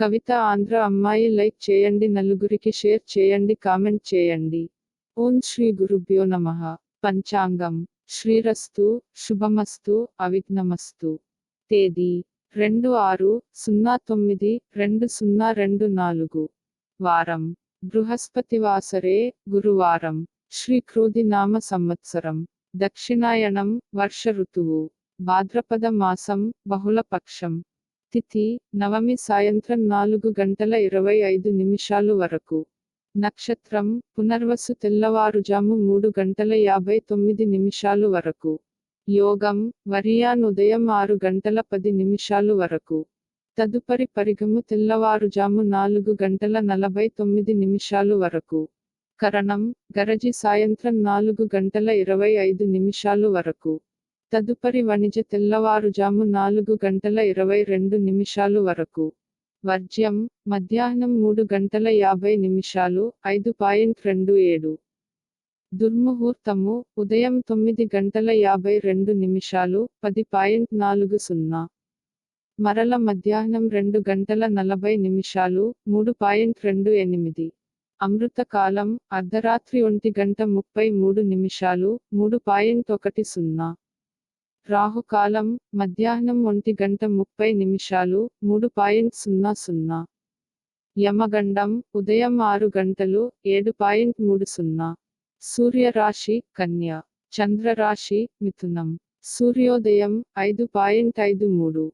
కవిత ఆంధ్ర అమ్మాయి లైక్ చేయండి నలుగురికి షేర్ చేయండి కామెంట్ చేయండి. ఓం శ్రీ గురుభ్యో నమః. పంచాంగం. శ్రీరస్తు. శుభమస్తు. అవిఘ్నమస్తు. తేదీ. రెండు ఆరు సున్నా తొమ్మిది రెండు సున్నా రెండు నాలుగు. వారం. బృహస్పతివాసరే గురువారం. శ్రీ క్రూది నామ సంవత్సరం. దక్షిణాయనం వర్ష ఋతువు. భాద్రపద మాసం బహుళపక్షం. తిథి నవమి సాయంత్రం నాలుగు గంటల ఇరవై ఐదు నిమిషాలు వరకు. నక్షత్రం పునర్వసు తెల్లవారుజాము మూడు గంటల యాభై తొమ్మిది నిమిషాలు వరకు. యోగం వరియాన్ ఉదయం ఆరు గంటల పది నిమిషాలు వరకు. తదుపరి పరిగము తెల్లవారుజాము నాలుగు గంటల నలభై తొమ్మిది నిమిషాలు వరకు. కరణం గరజి సాయంత్రం నాలుగు గంటల ఇరవై ఐదు నిమిషాలు వరకు. తదుపరి వణిజ తెల్లవారుజాము నాలుగు గంటల ఇరవై రెండు నిమిషాలు వరకు. వర్జ్యం మధ్యాహ్నం మూడు గంటల యాభై నిమిషాలు ఐదు పాయింట్ రెండు ఏడు. దుర్ముహూర్తము ఉదయం తొమ్మిది గంటల యాభై రెండు నిమిషాలు పది పాయింట్ నాలుగు సున్నా. మరల మధ్యాహ్నం రెండు గంటల నలభై నిమిషాలు మూడు పాయింట్ రెండు ఎనిమిది. అమృతకాలం అర్ధరాత్రి ఒంటి గంట ముప్పై మూడు నిమిషాలు మూడు పాయింట్ ఒకటి సున్నా. రాహుకాలం మధ్యాహ్నం ఒంటి గంట ముప్పై నిమిషాలు మూడు పాయింట్ సున్నా సున్నా. యమగండం ఉదయం ఆరు గంటలు ఏడు పాయింట్ మూడు సున్నా. సూర్యరాశి కన్య. చంద్రరాశి మిథునం. సూర్యోదయం ఐదు పాయింట్ ఐదు మూడు.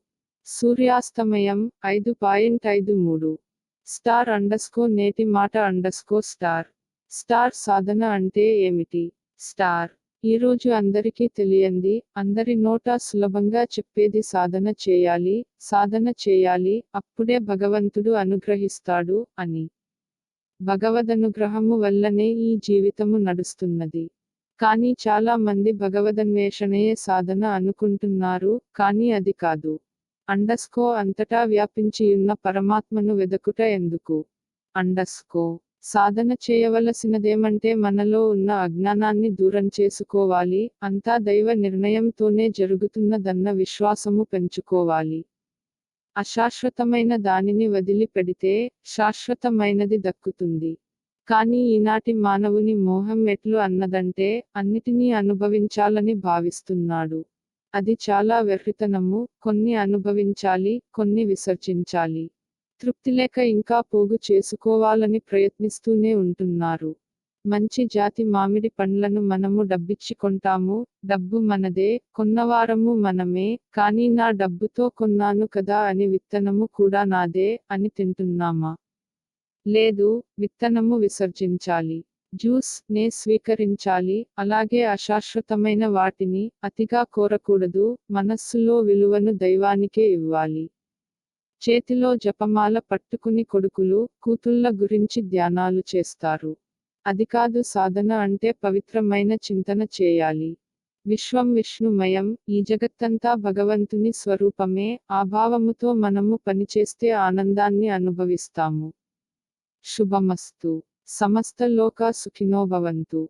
సూర్యాస్తమయం ఐదు పాయింట్ ఐదు మూడు. స్టార్ అండస్కో నేటి మాట అండస్కో స్టార్. స్టార్ సాధన అంటే ఏమిటి? స్టార్. ఈరోజు అందరికీ తెలియంది అందరి నోటా సులభంగా చెప్పేది సాధన చేయాలి సాధన చేయాలి అప్పుడే భగవంతుడు అనుగ్రహిస్తాడు అని. భగవదనుగ్రహము వల్లనే ఈ జీవితము నడుస్తున్నది. కానీ చాలా మంది భగవదన్వేషణయే సాధన అనుకుంటున్నారు కానీ అది కాదు. అండస్కో అంతటా వ్యాపించియున్న పరమాత్మను వెదకుట ఎందుకు? అండస్కో సాధన చేయవలసినదేమంటే మనలో ఉన్న అజ్ఞానాన్ని దూరం చేసుకోవాలి అంతా దైవ నిర్ణయంతోనే జరుగుతున్నదన్న విశ్వాసము పెంచుకోవాలి. అశాశ్వతమైన దానిని వదిలిపెడితే శాశ్వతమైనది దక్కుతుంది. కానీ ఈనాటి మానవుని మోహం ఎట్లు అన్నదంటే అన్నిటినీ అనుభవించాలని భావిస్తున్నాడు. అది చాలా వెర్రితనము కొన్ని అనుభవించాలి కొన్ని విసర్జించాలి. తృప్తి లేక ఇంకా పోగు చేసుకోవాలని ప్రయత్నిస్తూనే ఉంటున్నారు. మంచి జాతి మామిడి పండ్లను మనము డబ్బిచ్చి కొంటాము డబ్బు మనదే కొన్నవారము మనమే కానీ నా డబ్బుతో కొన్నాను కదా అని విత్తనము కూడా నాదే అని తింటున్నామా? లేదు విత్తనము విసర్జించాలి. జ్యూస్ నే స్వీకరించాలి. అలాగే అశాశ్వతమైన వాటిని అతిగా కోరకూడదు మనస్సులో విలువను దైవానికే ఇవ్వాలి. చేతిలో జపమాల పట్టుకుని కొడుకులు కూతుళ్ళ గురించి ధ్యానాలు చేస్తారు. అది కాదు సాధన అంటే పవిత్రమైన చింతన చేయాలి. విశ్వం విష్ణుమయం ఈ జగత్తంతా భగవంతుని స్వరూపమే ఆ భావముతో మనము పనిచేస్తే ఆనందాన్ని అనుభవిస్తాము. శుభమస్తు. సమస్త లోక సుఖినో భవంతు.